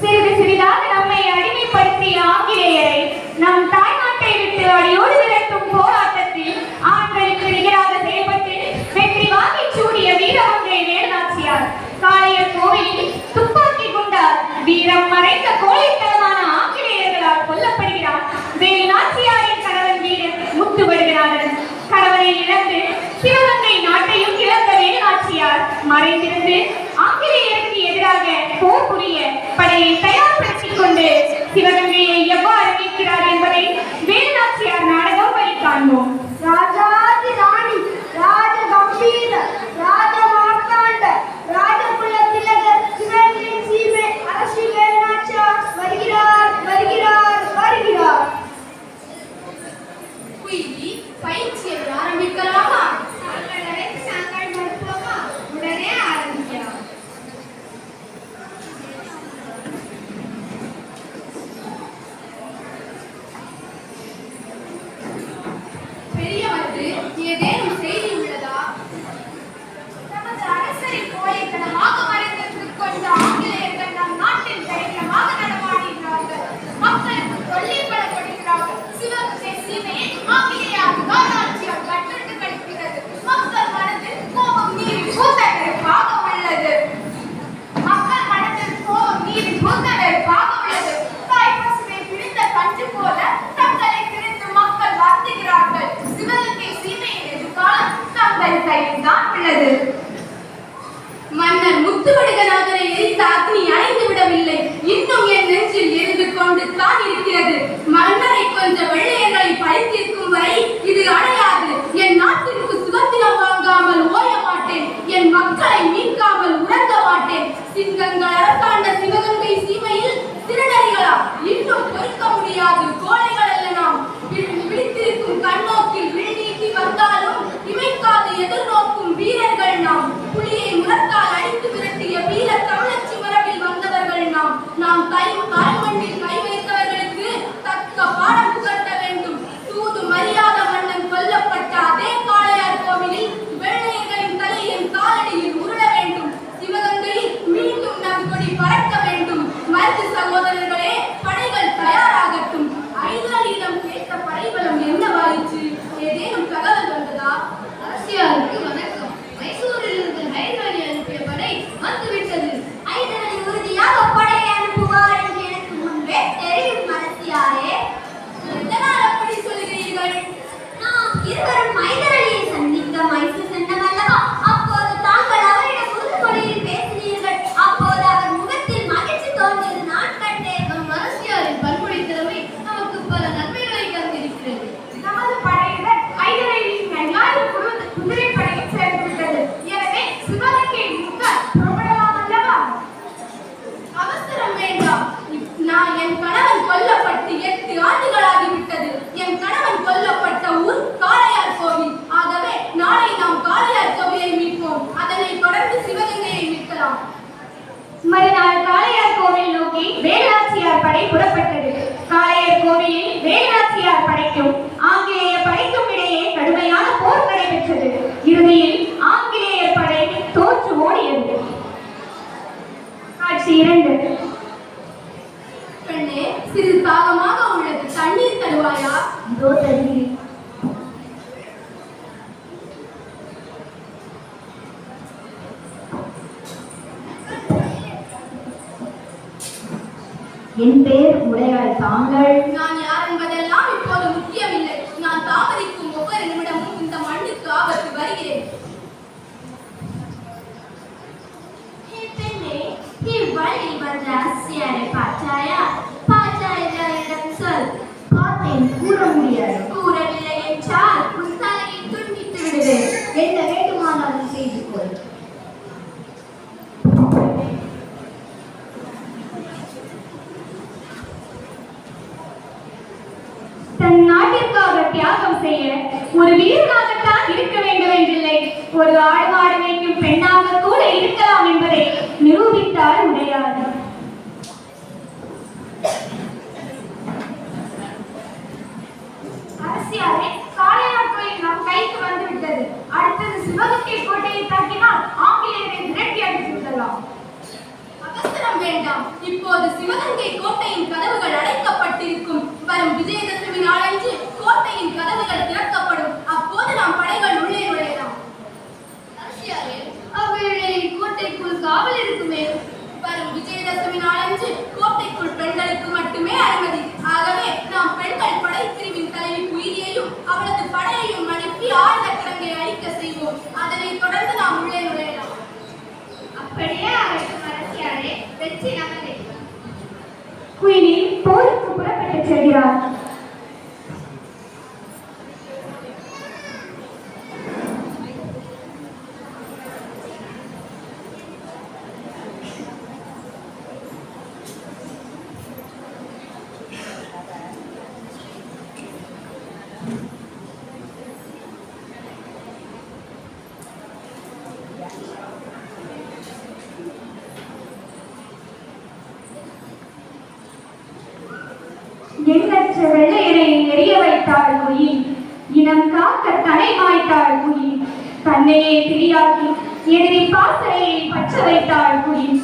சிறிது சிறிதாக நம்மை அடிமைப்படுத்திய ஆங்கிலேயரை நம் தாய்நாட்டை விட்டு அடியோடு விரட்டும் போராட்டத்தில் ஆண்களுக்கு நிகராக செயல்பட்டு வெற்றி வாங்கி சூடிய வீர ஒன்றை வேலுநாச்சியார். காளையர் கோவிலில் துப்பாக்கி குண்டால் வீரம் மறைந்த கோழைத்தனமான ஆங்கிலேயர்களால் கொல்லப்படுகிறார். வேலுநாச்சியாரின் கணவன் வீரர் முத்து முத்துப்படுகிறார்கள் கணவனை இழந்து சிவக செய்தி பயிற்சியை ஆரம்பிக்கலாம் எரித்த அக்னி அணைந்து விடவில்லை. இன்னும் என் நெஞ்சில் எரிந்து கொண்டு தான் இருக்கிறது. மன்னரை கொஞ்சம் வெள்ளையர்களை பழித்திருக்கும் வரை இது அடையாது என் நாட்டிற்கு சுதந்திரம் வாங்காமல் மற்றும் ஆங்கிலேயர் படைக்கும் இடையே கடுமையான போர் நடைபெற்றது. இறுதியில் ஆங்கிலேயர் படை தோற்று ஓடியது. காட்சி இரண்டு. பெண்ணே சிறிது தாகமாக உள்ளது தண்ணீர் தருவாயா? இதோ தண்ணீர். என் பேர் உடையாள் தாங்கள். செய்ய ஒரு வீரனாகத்தான் இருக்க வேண்டும் என்றில்லை ஒரு ஆடு ஆட வேண்டும் பெண்ணாக கூட இருக்கலாம் என்பதை Quindi poi tu pure perché c'è di. எண்ணற்ற வெள்ளையரை எரிய வைத்தாள் உயிர் இனம் காக்க தலை மாய்த்தாள் உயிர் தன்னையே திரியாக்கி எதிரி பாசறையை பற்ற வைத்தாள் உயிர்